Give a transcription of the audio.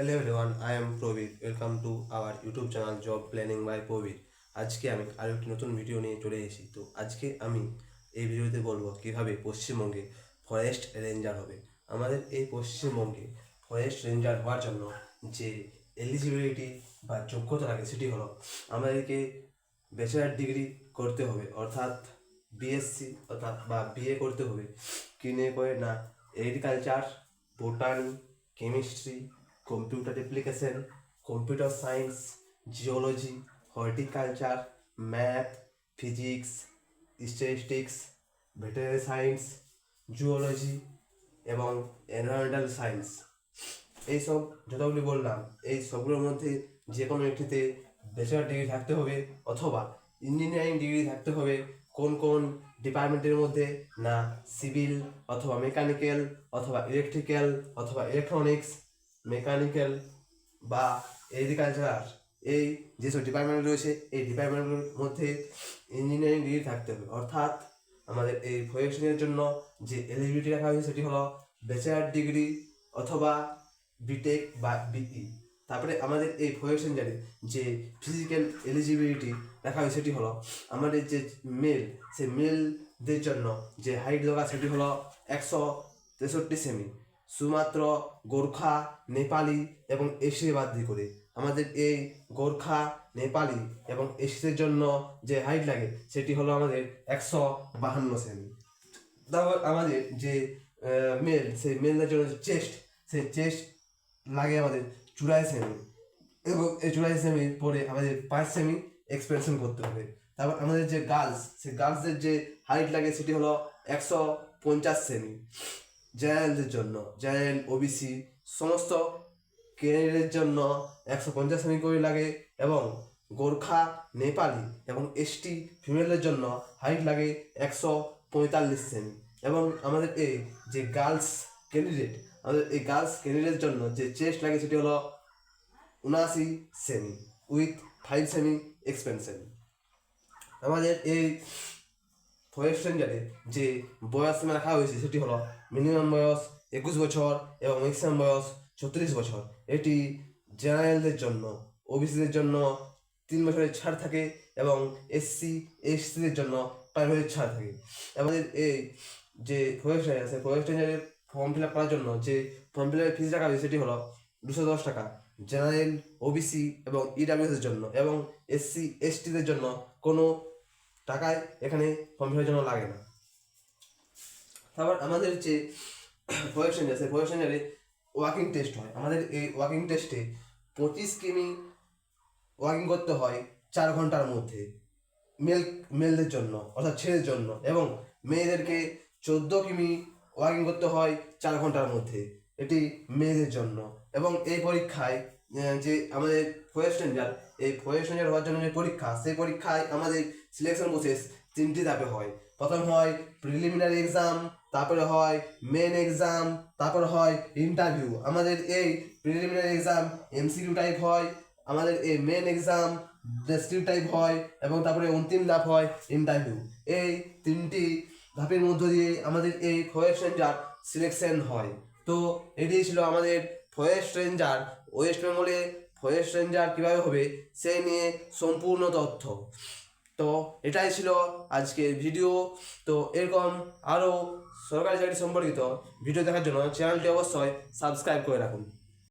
Hello everyone I am Prabir welcome to our YouTube channel job planning by Prabir আজকে আমি আরও একটি নতুন ভিডিও নিয়ে চলে এসেছি। তো আজকে আমি এই ভিডিওতে বলব কীভাবে পশ্চিমবঙ্গে ফরেস্ট রেঞ্জার হবে। আমাদের এই পশ্চিমবঙ্গে ফরেস্ট রেঞ্জার হওয়ার জন্য যে এলিজিবিলিটি বা যোগ্যতা লাগে সেটি হলো আমাদেরকে ব্যাচেলার ডিগ্রি করতে হবে। অর্থাৎ বিএসসি অর্থাৎ বা বিএ করতে হবে। কি নিয়ে করে না? Agriculture botany chemistry computer application computer science geology horticulture math physics statistics veterinary science zoology এবং এনভায়রনমেন্টাল সায়েন্স এইসব যতগুলি বললাম, এই সবগুলোর মধ্যে যে কোনো একটিতে ব্যাচেলার ডিগ্রি থাকতে হবে অথবা ইঞ্জিনিয়ারিং ডিগ্রি থাকতে হবে কোন কোন ডিপার্টমেন্টের মধ্যে, না সিভিল অথবা মেকানিক্যাল অথবা ইলেকট্রিক্যাল অথবা ইলেকট্রনিক্স মেকানিক্যাল বা এগ্রিকালচার এই যেসব ডিপার্টমেন্ট রয়েছে, এই ডিপার্টমেন্টগুলোর মধ্যে ইঞ্জিনিয়ারিং ডিগ্রি থাকতে হবে। অর্থাৎ আমাদের এই ফরেস্টের জন্য যে এলিজিবিলিটি রাখা হয়েছে সেটি হলো ব্যাচেলার ডিগ্রি অথবা বিটেক বা বিই তারপরে আমাদের এই ফরেস্ট রেঞ্জারে যে ফিজিক্যাল এলিজিবিলিটি রাখা হয়েছে সেটি হলো আমাদের যে মেল সেই মেলদের জন্য যে হাইট দরকার সেটি হলো একশো তেষট্টি সেমি শুধুমাত্র গোর্খা, নেপালি এবং এশিয়া বাদ দিয়ে করে। আমাদের এই গোর্খা, নেপালি এবং এশিয়ার জন্য যে হাইট লাগে, সেটি হলো আমাদের একশো বাহান্ন সেমি। তারপর আমাদের যে মেল, সেই মেলদের জন্য চেস্ট, সেই চেস্ট লাগে আমাদের চুরাই সেমি। এবং এই চুরাই সেমি পরে আমাদের পাঁচ সেমি এক্সপেনশন করতে হবে। তারপর আমাদের যে গার্লস, সেই গার্লসদের যে হাইট লাগে, সেটি হলো একশো পঞ্চাশ সেমি। জেনারেলদের জন্য জেনারেল ওবিসি সমস্ত ক্যারিয়ারের জন্য একশো পঞ্চাশ সেমি করে লাগে এবং গোর্খা, নেপালি এবং এসটি ফিমেলদের জন্য হাইট লাগে একশো পঁয়তাল্লিশ সেমি। এবং আমাদের এই যে গার্লস ক্যান্ডিডেট আমাদের এই গার্লস ক্যান্ডিডেটের জন্য যে চেস্ট লাগে সেটি হলো উনআশি cm with five cm expansion আমাদের এই ফরেস্ট রেঞ্জারে যে বয়স রাখা হয়েছে সেটি হলো মিনিমাম বয়স একুশ বছর এবং ম্যাক্সিমাম বয়স ছত্রিশ বছর। এটি জেনারেলদের জন্য ওবিসিদের জন্য তিন বছরের ছাড় থাকে এবং এসসি এসসিদের জন্য পাঁচ বছরের ছাড় থাকে। আমাদের এই যে ফরেস্ট রেঞ্জার আছে ফরেস্ট রেঞ্জারের ফর্ম ফিল আপ করার জন্য যে ফর্ম ফিল আপের ফিস রাখা হয়েছে সেটি হলো দুশো দশ টাকা। জেনারেল ওবিসি এবং ইডাব্লিউএস এর জন্য এবং এসসি এসটিদের জন্য কোনো টাকায় এখানে ফর্ম ফিলের জন্য লাগে না। তারপর আমাদের যে ফরেস্ট রেঞ্জার সেই রেঞ্জারে ওয়াকিং টেস্ট হয়। আমাদের এই ওয়াকিং টেস্টে পঁচিশ কিমি ওয়াকিং করতে হয় চার ঘণ্টার মধ্যে। মেল মেলদের জন্য, অর্থাৎ ছেলের জন্য। এবং মেয়েদেরকে চোদ্দ কিমি ওয়াকিং করতে হয় চার ঘণ্টার মধ্যে। এটি মেয়েদের জন্য। এবং এই পরীক্ষায় যে আমাদের রেঞ্জার এই রেঞ্জার হওয়ার জন্য যে পরীক্ষা, সেই পরীক্ষায় আমাদের সিলেকশন প্রসেস তিনটি ধাপে হয়। প্রথম হয় প্রিলিমিনারি এক্সাম তারপরে হয় মেন এক্সাম তারপর হয় ইন্টারভিউ আমাদের এই প্রিলিমিনারি এক্সাম এমসিকিউ টাইপ হয়, আমাদের এই মেন এক্সাম ডেসক্রিপ টাইপ হয়, এবং তারপরে অন্তিম ধাপ হয় ইন্টারভিউ এই তিনটি ধাপের মধ্য দিয়ে আমাদের এই ফরেস্ট রেঞ্জার সিলেকশন হয়। তো এটি ছিল আমাদের ফরেস্ট রেঞ্জার ওয়েস্ট বেঙ্গলে ফরেস্ট রেঞ্জার কীভাবে হবে সেই নিয়ে সম্পূর্ণ তথ্য। তো এটাই ছিল আজকের ভিডিও তো এরকম আরও সরকারি চাকরি সম্পর্কিত ভিডিও দেখার জন্য চ্যানেলটি অবশ্যই সাবস্ক্রাইব করে রাখুন।